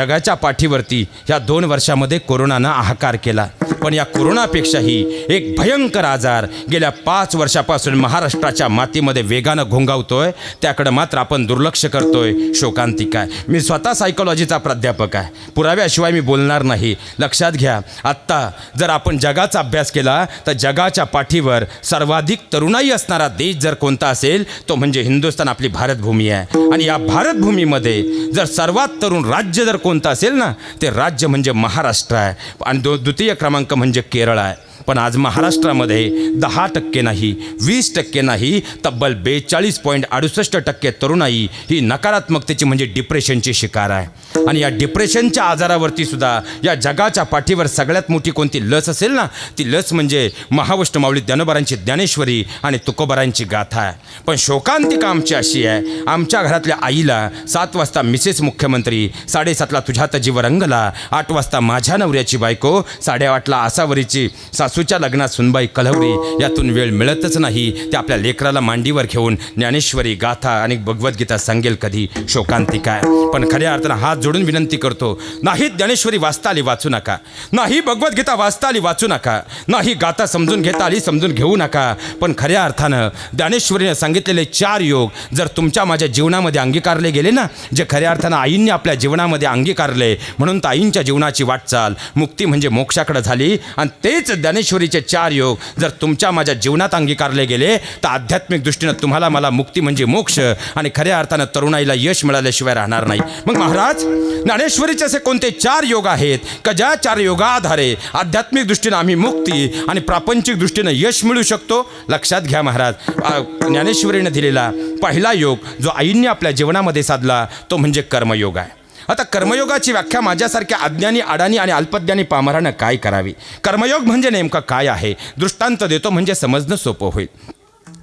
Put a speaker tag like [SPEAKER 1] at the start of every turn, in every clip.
[SPEAKER 1] जगाच्या पाठीवरती या दोन वर्षामध्ये कोरोनानं आहाकार केला. पण या कोरोनापेक्षाही एक भयंकर आजार गेल्या पाच वर्षापासून महाराष्ट्राच्या मातीमध्ये वेगानं घोंगावतोय. त्याकडं मात्र आपण दुर्लक्ष करतोय. शोकांतिका आहे. मी स्वतः सायकोलॉजीचा प्राध्यापक आहे. पुराव्याशिवाय मी बोलणार नाही. लक्षात घ्या आत्ता जर आपण जगाचा अभ्यास केला तर जगाच्या पाठीवर सर्वाधिक तरुणाई असणारा देश जर कोणता असेल तो म्हणजे हिंदुस्थान आपली भारतभूमी आहे. आणि या भारतभूमीमध्ये जर सर्वात तरुण राज्य जर कोण कोणतं असेल ना ते राज्य म्हणजे महाराष्ट्र आहे. आणि दो द्वितीय क्रमांक म्हणजे केरळ आहे. पण आज महाराष्ट्रामध्ये दहा टक्के नाही वीस टक्के नाही तब्बल बेचाळीस पॉईंट अडुसष्ट टक्के तरुणाई ही नकारात्मकतेची म्हणजे डिप्रेशनची शिकार आहे. आणि या डिप्रेशनच्या आजारावरती सुद्धा या जगाच्या पाठीवर सगळ्यात मोठी कोणती लस असेल ना ती लस म्हणजे महावष्टमावळी ज्ञानोबारांची ज्ञानेश्वरी आणि तुकोबारांची गाथा आहे. पण शोकांतिका आमची अशी आहे आमच्या घरातल्या आईला सात वाजता मिसेस मुख्यमंत्री साडेसातला तुझ्यात जीव रंगला आठ वाजता माझ्या नवऱ्याची बायको साडेआठला आसावरीची सासूच्या लग्नात सुनबाई कलवरी यातून वेळ मिळतच नाही. ते आपल्या लेकराला मांडीवर घेऊन ज्ञानेश्वरी गाथा आणि भगवद्गीता सांगेल कधी. शोकांतिका काय? पण खऱ्या अर्थानं हात जोडून विनंती करतो नाही ज्ञानेश्वरी वाचता आली वाचू नका. नाही भगवद्गीता वाचता आली वाचू नका. नाही गाथा समजून घेता आली समजून घेऊ नका. पण खऱ्या अर्थानं ज्ञानेश्वरीने सांगितलेले चार योग जर तुमच्या माझ्या जीवनामध्ये अंगीकारले गेले ना जे खऱ्या अर्थानं आईंनी आपल्या जीवनामध्ये अंगीकारले म्हणून तर आईंच्या जीवनाची वाटचाल मुक्ती म्हणजे मोक्षाकडे झाली आणि तेच ज्ञानेश्वरीचे चार योग जर तुमच्या माझ्या जीवनात अंगीकारले गेले तर आध्यात्मिक दृष्टीनं तुम्हाला मला मुक्ती म्हणजे मोक्ष आणि खऱ्या अर्थानं तरुणाईला यश मिळाल्याशिवाय राहणार नाही. मग महाराज ज्ञानेश्वरीचे असे कोणते चार योग आहेत? का ज्या चार योगाधारे आध्यात्मिक दृष्टीनं आम्ही मुक्ती आणि प्रापंचिक दृष्टीनं यश मिळू शकतो? लक्षात घ्या महाराज ज्ञानेश्वरीनं ज्ञानेश्वरीने दिलेला पहिला योग जो आईंनी आपल्या जीवनामध्ये साधला तो म्हणजे कर्मयोग आहे. आता कर्मयोगाची व्याख्या माझ्यासारख्या अज्ञानी अडाणी आणि अल्पज्ञानी पामरानं काय करावी? कर्मयोग म्हणजे नेमकं काय आहे? दृष्टांत देतो म्हणजे समजणं सोपं होईल.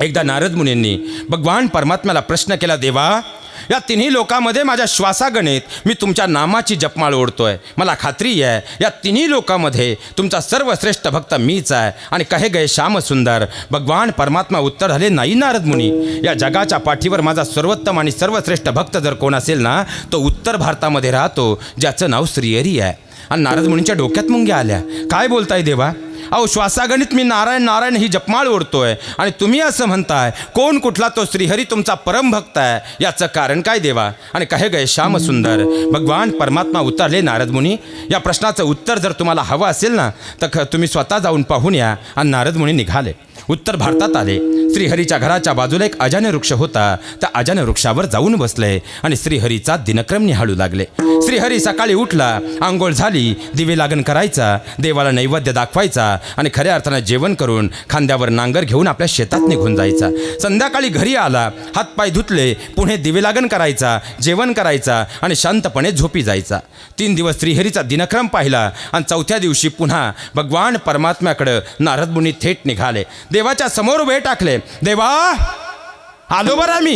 [SPEAKER 1] एकदा नारद मुनींनी भगवान परमात्म्याला प्रश्न केला देवा या तिन्ही लोकांमध्ये माझ्या श्वासागणित मी तुमच्या नामाची जपमाळ ओढतोय. मला खात्री आहे या तिन्ही लोकांमध्ये तुमचा सर्वश्रेष्ठ भक्त मीच आहे आणि कहे गए श्याम सुंदर भगवान परमात्मा उत्तर झाले नाही नारद मुनी. या जगाच्या पाठीवर माझा सर्वोत्तम आणि सर्वश्रेष्ठ भक्त जर कोण असेल ना तो उत्तर भारतामध्ये राहतो ज्याचं नाव श्रीहरी आहे. आणि नारद मुनीच्या डोक्यात मुंग्या आल्या. काय बोलताय देवा? अहो श्वासागणित मी नारायण नारायण ही जपमाळ ओढतोय. आणि तुम्ही असं म्हणताय कोण कुठला तो श्रीहरी तुमचा परमभक्त आहे? याचं कारण काय देवा? आणि कहे गए श्याम सुंदर. भगवान परमात्मा उतरले नारद मुनी. या प्रश्नाचं उत्तर जर तुम्हाला हवं असेल ना तर ख- तुम्ही स्वतः जाऊन पाहून या. आणि नारद मुनी निघाले. उत्तर भारतात आले. श्रीहरीच्या घराच्या बाजूला एक अजाने वृक्ष होता. त्या अजाने वृक्षावर जाऊन बसले आणि श्रीहरीचा दिनक्रम निहाळू लागले. श्रीहरी सकाळी उठला आंघोळ झाली दिवे लागण करायचा देवाला नैवेद्य दाखवायचा आणि खऱ्या अर्थानं जेवण करून खांद्यावर नांगर घेऊन आपल्या शेतात निघून जायचा. संध्याकाळी घरी आला हातपाय धुतले पुणे दिवे लागण करायचा जेवण करायचा आणि शांतपणे झोपी जायचा. तीन दिवस श्रीहरीचा दिनक्रम पाहिला आणि चौथ्या दिवशी पुन्हा भगवान परमात्म्याकडं नारदमुनी थेट निघाले. देवाच्या समोर उभे टाकले. देवा आलो बरं मी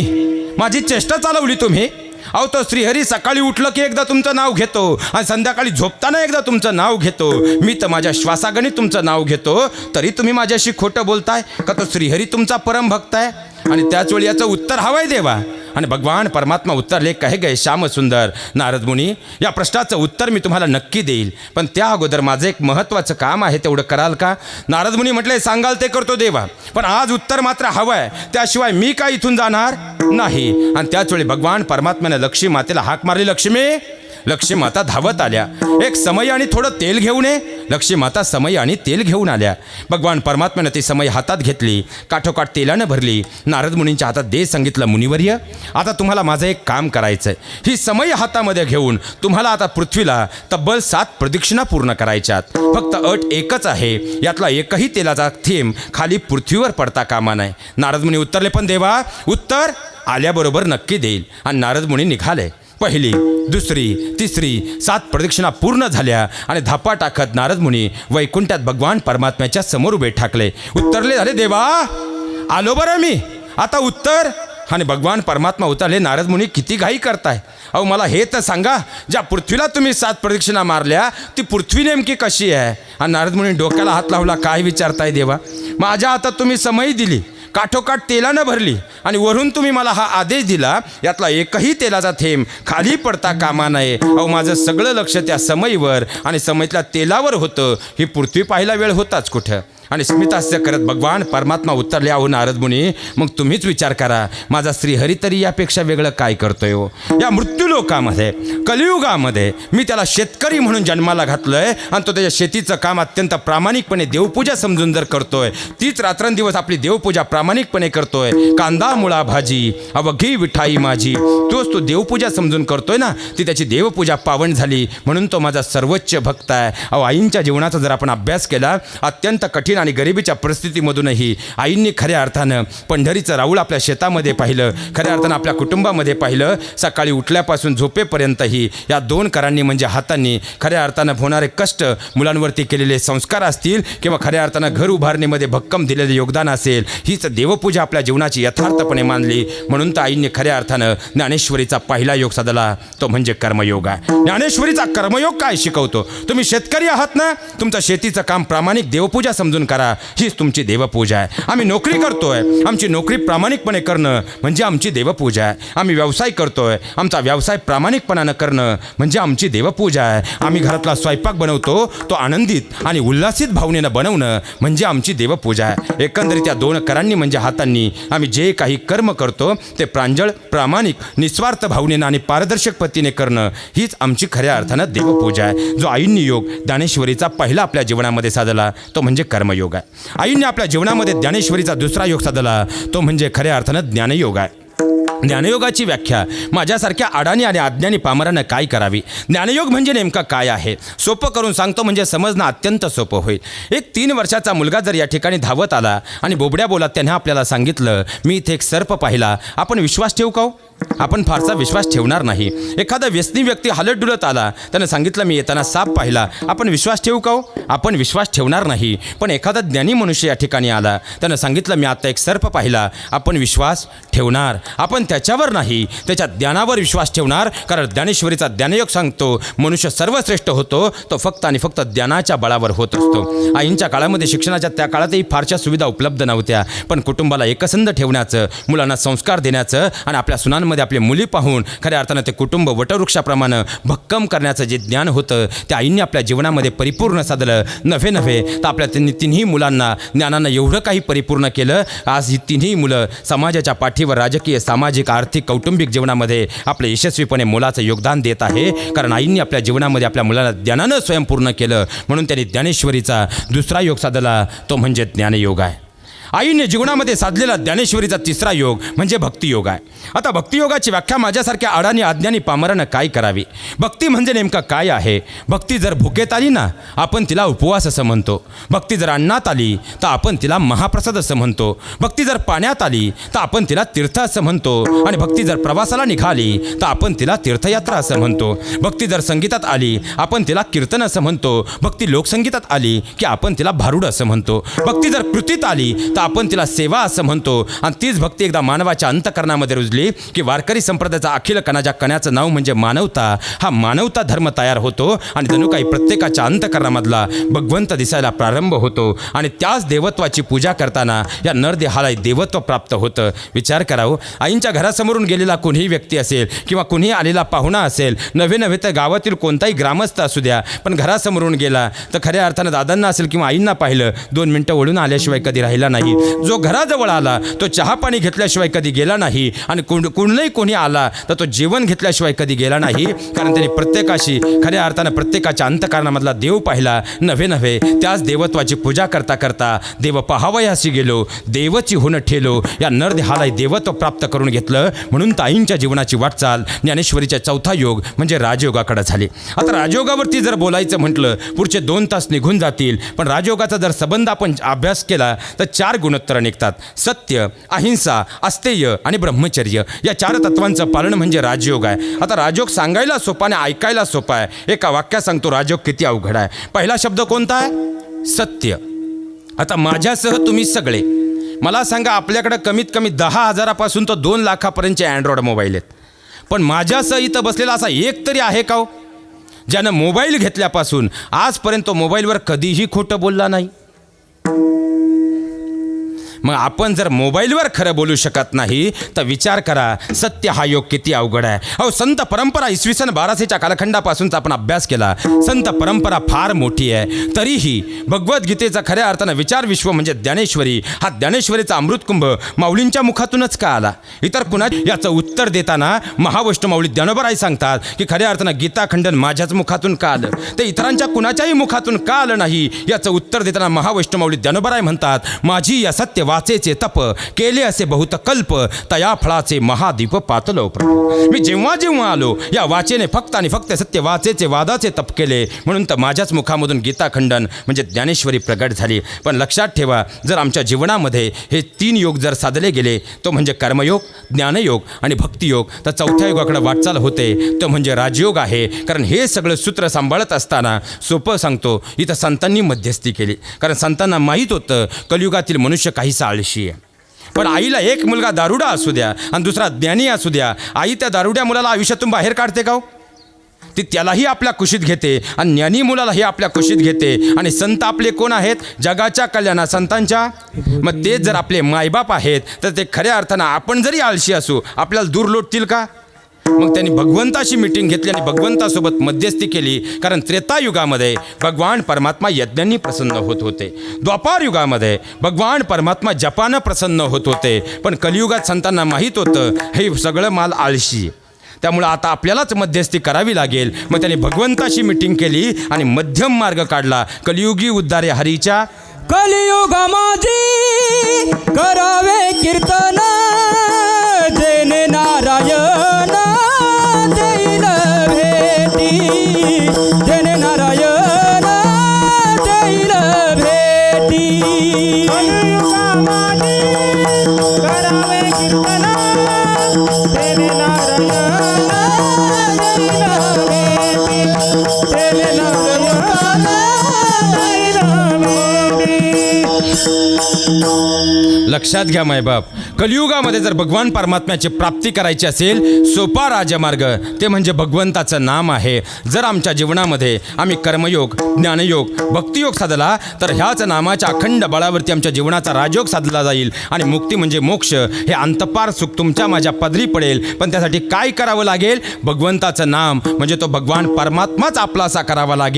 [SPEAKER 1] माझी चेष्टा चालवली तुम्ही. अहो तो श्रीहरी सकाळी उठलं की एकदा तुमचं नाव घेतो आणि संध्याकाळी झोपताना एकदा तुमचं नाव घेतो. मी तर माझ्या श्वासागणी तुमचं नाव घेतो. तरी तुम्ही माझ्याशी खोटं बोलताय का? तो श्रीहरी तुमचा परम भक्त आहे. आणि त्याच वेळी याचं उत्तर हवंय देवा. आणि भगवान परमात्मा उत्तरले कहे गे श्याम सुंदर नारद मुनी या प्रश्नाचं उत्तर मी तुम्हाला नक्की देईल. पण त्या अगोदर माझं एक महत्त्वाचं काम आहे तेवढं कराल का? नारद मुनी म्हटले सांगाल ते करतो देवा. पण आज उत्तर मात्र हवं आहे त्याशिवाय मी काय इथून जाणार? नाही. आणि त्याच वेळी भगवान परमात्म्याने लक्ष्मी मातेला हाक मारली लक्ष्मी! लक्ष्मी माता धावत आल्या. एक समय आणि थोडं तेल घेऊन ये. लक्ष्मी माता समय आणि तेल घेऊन आल्या. भगवान परमात्म्यानं ती समय हातात घेतली. काठोकाठ तेलानं भरली. नारद मुनींच्या हातात दे सांगितलं मुनिवर्य आता तुम्हाला माझं एक काम करायचं आहे ही समय हातामध्ये घेऊन तुम्हाला आता पृथ्वीला तब्बल सात प्रदक्षिणा पूर्ण करायच्यात. फक्त अट एकच आहे. यातला एकही तेलाचा थेंब खाली पृथ्वीवर पडता कामा नाही नारद मुनी उत्तरले पण देवा उत्तर आल्याबरोबर नक्की देईल. आणि नारद मुनी निघाले. पहिली दुसरी तिसरी सात प्रदक्षिणा पूर्ण झाल्या आणि धापा टाकत नारद मुनी वैकुंठात भगवान परमात्म्याच्या समोर उभे ठाकले. उत्तरले झाले देवा आलो बरं मी. आता उत्तर. आणि भगवान परमात्मा उतरले नारद मुनी किती घाई करताय. अहो मला हे तर सांगा ज्या पृथ्वीला तुम्ही सात प्रदक्षिणा मारल्या ती पृथ्वी नेमकी कशी आहे? आणि नारद मुनी डोक्याला हात लावला काय विचारताय देवा? माझ्या हातात तुम्ही समय दिली. काठोकाठ तेलानं भरली आणि वरून तुम्ही मला हा आदेश दिला यातला एकही तेलाचा थेंब खाली पडता कामा नये. अहो माझं सगळं लक्ष त्या समईवर आणि समईतल्या तेलावर होतं. ही पृथ्वी पाहायला वेळ होताच कुठं? आणि स्मितास्य करत भगवान परमात्मा उतरले आहो नारद मुनी मग तुम्हीच विचार करा माझा श्रीहरी तरी यापेक्षा वेगळं काय करतोय हो? या मृत्यूलोकामध्ये कलियुगामध्ये मी त्याला शेतकरी म्हणून जन्माला घातलंय आणि तो त्याच्या शेतीचं काम अत्यंत प्रामाणिकपणे देवपूजा समजून जर करतोय तीच रात्रंदिवस आपली देवपूजा प्रामाणिकपणे करतोय. कांदा मुळा भाजी अवघी विठाई माझी तोच तो देवपूजा समजून करतोय ना ती त्याची देवपूजा पावन झाली म्हणून तो माझा सर्वोच्च भक्त आहे. अहो आईंच्या जीवनाचा जर आपण अभ्यास केला अत्यंत कठीण आणि गरिबीच्या परिस्थितीमधूनही आईंनी खऱ्या अर्थानं पंढरीचं राऊळ आपल्या शेतामध्ये पाहिलं. खऱ्या अर्थानं आपल्या कुटुंबामध्ये पाहिलं. सकाळी उठल्यापासून झोपेपर्यंतही या दोन करांनी म्हणजे हातांनी खऱ्या अर्थानं होणारे कष्ट मुलांवरती केलेले संस्कार असतील किंवा खऱ्या अर्थानं घर उभारणीमध्ये भक्कम दिलेले योगदान असेल हीच देवपूजा आपल्या जीवनाची यथार्थपणे मानली. म्हणून तर आईंनी खऱ्या अर्थानं ज्ञानेश्वरीचा पहिला योग साधला. तो म्हणजे कर्मयोग आहे. ज्ञानेश्वरीचा कर्मयोग काय शिकवतो? तुम्ही शेतकरी आहात ना? तुमचं शेतीचं काम प्रामाणिक देवपूजा समजून करा. हीच तुमची देवपूजा आहे. आम्ही नोकरी करतोय. आमची नोकरी प्रामाणिकपणे करणं म्हणजे आमची देवपूजा आहे. आम्ही व्यवसाय करतोय. आमचा व्यवसाय प्रामाणिकपणानं करणं म्हणजे आमची देवपूजा आहे. आम्ही घरातला स्वयंपाक बनवतो तो आनंदित आणि उल्हासित भावनेनं बनवणं म्हणजे आमची देवपूजा आहे. एकंदरीत या दोन करांनी म्हणजे हातांनी आम्ही जे काही कर्म करतो ते प्रांजळ प्रामाणिक निस्वार्थ भावनेनं आणि पारदर्शक पतीने करणं हीच आमची खऱ्या अर्थानं देवपूजा आहे. जो आईंनी योग ज्ञानेश्वरीचा पहिला आपल्या जीवनामध्ये साधला तो म्हणजे कर्म कर्मयोग आहे. आईंनी आपल्या जीवनामध्ये ज्ञानेश्वरीचा दुसरा योग साधला. तो म्हणजे खऱ्या अर्थानं ज्ञानयोग आहे. ज्ञानयोगाची व्याख्या माझ्यासारख्या अडाणी आणि अज्ञानी पामरानं काय करावी? ज्ञानयोग म्हणजे नेमका काय आहे? सोपं करून सांगतो म्हणजे समजणं अत्यंत सोपं होईल. एक तीन वर्षाचा मुलगा जर या ठिकाणी धावत आला आणि बोबड्या बोलात त्याने आपल्याला सांगितलं मी इथे एक सर्प पाहिला. आपण विश्वास ठेवू का हो? आपण फारसा विश्वास ठेवणार नाही. एखादा व्यसनी व्यक्ती हलत डुलत आला त्यानं सांगितलं मी येताना साप पाहिला. आपण विश्वास ठेवू का हो? आपण विश्वास ठेवणार नाही. पण एखादा ज्ञानी मनुष्य या ठिकाणी आला त्यानं सांगितलं मी आता एक सर्प पाहिला. आपण विश्वास ठेवणार. आपण त्याच्यावर नाही त्याच्या ज्ञानावर विश्वास ठेवणार कारण ज्ञानेश्वरीचा ज्ञानयोग सांगतो मनुष्य सर्वश्रेष्ठ होतो तो फक्त आणि फक्त ज्ञानाच्या बळावर होत असतो. आईंच्या काळामध्ये शिक्षणाच्या त्या काळातही फारशा सुविधा उपलब्ध नव्हत्या पण कुटुंबाला एकसंध ठेवण्याचं मुलांना संस्कार देण्याचं आणि आपल्या सुनांमध्ये आपली मुली पाहून खऱ्या अर्थानं ते कुटुंब वटवृक्षाप्रमाणे भक्कम करण्याचं जे ज्ञान होतं त्या आईंनी आपल्या जीवनामध्ये परिपूर्ण साधलं. नव्हे नव्हे. तर आपल्या तिन्ही तिन्ही मुलांना ज्ञानानं एवढं काही परिपूर्ण केलं. आज ही तिन्ही मुलं समाजाच्या पाठीवर राजकीय सामाजिक आर्थिक कौटुंबिक जीवनामध्ये आपलं यशस्वीपणे मुलाचं योगदान देत आहे. कारण आईंनी आपल्या जीवनामध्ये आपल्या मुलाला ज्ञानानं स्वयंपूर्ण केलं. म्हणून त्यांनी ज्ञानेश्वरीचा दुसरा योग साधला. तो म्हणजे ज्ञानयोग आहे. आईने जीवनामध्ये साधलेला ज्ञानेश्वरीचा तिसरा योग म्हणजे भक्तियोग आहे. आता भक्तियोगाची व्याख्या माझ्यासारख्या अडाणी अज्ञानी पामरानं काय करावी? भक्ती म्हणजे नेमकं काय आहे? भक्ती जर भुकेत आली ना आपण तिला उपवास असं म्हणतो. भक्ती जर अन्नात आली तर आपण तिला महाप्रसाद असं म्हणतो. भक्ती जर पाण्यात आली तर आपण तिला तीर्थ असं म्हणतो. आणि भक्ती जर प्रवासाला निघाली तर आपण तिला तीर्थयात्रा असं म्हणतो. भक्ती जर संगीतात आली आपण तिला कीर्तन असं म्हणतो. भक्ती लोकसंगीतात आली की आपण तिला भारूड असं म्हणतो. भक्ती जर कृतीत आली तर आपण तिला सेवा असं म्हणतो. आणि तीच भक्ती एकदा मानवाच्या अंतकरणामध्ये रुजली की वारकरी संप्रदायाचा अखिल कणाच्या कण्याचं नाव म्हणजे मानवता. हा मानवता धर्म तयार होतो आणि जणू काही प्रत्येकाच्या अंतकरणामधला भगवंत दिसायला प्रारंभ होतो. आणि त्याच देवत्वाची पूजा करताना या नरदेहाला देवत्व प्राप्त होतं. विचार करावं. आईंच्या घरासमोरून गेलेला कोणीही व्यक्ती असेल किंवा कुणीही आलेला पाहुणा असेल नवे नव्हे तर गावातील कोणताही ग्रामस्थ असू द्या पण घरासमोरून गेला तर खऱ्या अर्थानं दादांना असेल किंवा आईंना पाहिलं दोन मिनटं ओढून आल्याशिवाय कधी राहिला नाही. जो घराजवळ आला तो चहा पाणी घेतल्याशिवाय कधी गेला नाही आणि कुण कोणलाही कोणी आला तर तो जेवण घेतल्याशिवाय कधी गेला नाही. कारण त्यांनी प्रत्येकाशी खऱ्या अर्थानं प्रत्येकाच्या अंतकारणामधला देव पाहिला नव्हे नव्हे त्याच देवत्वाची पूजा करता करता देव पाहावयाशी गेलो देवची होणं ठेलो या नरदेहाला देवत्व प्राप्त करून घेतलं. म्हणून ताईंच्या जीवनाची वाटचाल ज्ञानेश्वरीचा चौथा योग म्हणजे राजयोगाकडे झाली. आता राजयोगावरती जर बोलायचं म्हटलं पुढचे दोन तास निघून जातील. पण राजयोगाचा जर संबंध आपण अभ्यास केला तर चार गुणोत्तर निघतात. सत्य अहिंसा अस्तेय आणि ब्रह्मचर्य. या चार तत्वांचं पालन म्हणजे राजयोग आहे. आता राजयोग सांगायला सोपा आणि ऐकायला सोपा आहे. एका वाक्यात सांगतो राजयोग किती अवघड आहे. पहिला शब्द कोणता आहे? सत्य. आता माझ्यासह तुम्ही सगळे. मला सांगा आपल्याकडं कमीत कमी दहा हजारापासून तर दोन लाखापर्यंतचे अँड्रॉइड मोबाईल आहेत. पण माझ्यासह इथं बसलेला असा एक तरी आहे का हो? ज्यानं मोबाईल घेतल्यापासून आजपर्यंत तो मोबाईलवर कधीही खोटं बोलला नाही. मग आपण जर मोबाईलवर खरं बोलू शकत नाही तर विचार करा सत्य हा योग किती अवघड आहे. अहो संत परंपरा इसवी सन बाराशेच्या कालखंडापासूनचा आपण अभ्यास केला. संत परंपरा फार मोठी आहे. तरीही भगवद्गीतेचा खऱ्या अर्थानं विचार विश्व म्हणजे ज्ञानेश्वरी. हा ज्ञानेश्वरीचा अमृतकुंभ माऊलींच्या मुखातूनच का आला? इतर कुणा याचं उत्तर देताना महावैष्णव माऊली ज्ञानोबराई सांगतात की खऱ्या अर्थानं गीताखंडन माझ्याच मुखातून का आलं? ते इतरांच्या कुणाच्याही मुखातून का आलं नाही? याचं उत्तर देताना महावैष्णव माऊली ज्ञानोबराय म्हणतात माझी या सत्य वाचेचे तप केले असे बहुत कल्प तया फळाचे महादीप पातलो मी जेव्हा जेव्हा आलो या वाचेने फक्त आणि फक्त सत्य वाचेचे वादाचे तप केले. म्हणून तर माझ्याच मुखामधून गीताखंडन म्हणजे ज्ञानेश्वरी प्रगट झाली. पण लक्षात ठेवा जर आमच्या जीवनामध्ये हे तीन योग जर साधले गेले तो म्हणजे कर्मयोग ज्ञानयोग आणि भक्तियोग. तर चौथ्या योगाकडे वाटचाल होते तो म्हणजे राजयोग आहे. कारण हे सगळं सूत्र सांभाळत असताना सोपं सांगतो इथं संतांनी मध्यस्थी केली. कारण संतांना माहीत होतं कलियुगातील मनुष्य काही आळशी आहे पण आईला एक मुलगा दारुडा असू द्या आणि दुसरा ज्ञानी असू द्या आई त्या दारुड्या मुलाला आयुष्यातून बाहेर काढते का हो? ती त्यालाही आपल्या कुशीत घेते आणि ज्ञानी मुलालाही आपल्या कुशीत घेते. आणि संत आपले कोण आहेत? जगाच्या कल्याणा संतांच्या. मग ते जर आपले मायबाप आहेत तर ते खऱ्या अर्थानं आपण जरी आळशी असू आपल्याला दूर लोटतील का? मग त्यांनी भगवंताशी मिटिंग घेतली आणि भगवंतासोबत मध्यस्थी केली. कारण त्रेतायुगामध्ये भगवान परमात्मा यज्ञांनी प्रसन्न होत होते. द्वापार युगामध्ये भगवान परमात्मा जपानं प्रसन्न होत होते. पण कलियुगात संतांना माहीत होतं हे सगळं माल आळशी. त्यामुळं आता आपल्यालाच मध्यस्थी करावी लागेल. मग त्यांनी भगवंताशी मिटिंग केली आणि मध्यम मार्ग काढला. कलियुगी उद्धारे हरीच्या
[SPEAKER 2] कलियुग माझी करावे कीर्तन. जेने नारायण. भेटी जन नारायण जैल भेटी। करावे कीर्तन नारायण भेटी नारायण
[SPEAKER 1] लक्षात घ्या मायबाप. कलियुगामध्ये जर भगवान परमात्म्याची प्राप्ती करायची असेल सोपा राजमार्ग ते म्हणजे भगवंताचं नाम आहे. जर आमच्या जीवनामध्ये आम्ही कर्मयोग ज्ञानयोग भक्तियोग साधला तर ह्याच नामाच्या अखंड बळावरती आमच्या जीवनाचा राजयोग साधला जाईल. आणि मुक्ती म्हणजे मोक्ष. हे अंतपार सुख तुमच्या माझ्या पदरी पडेल. पण त्यासाठी काय करावं लागेल? भगवंताचं नाम. म्हणजे तो भगवान परमात्माच आपलासा करावा लागेल.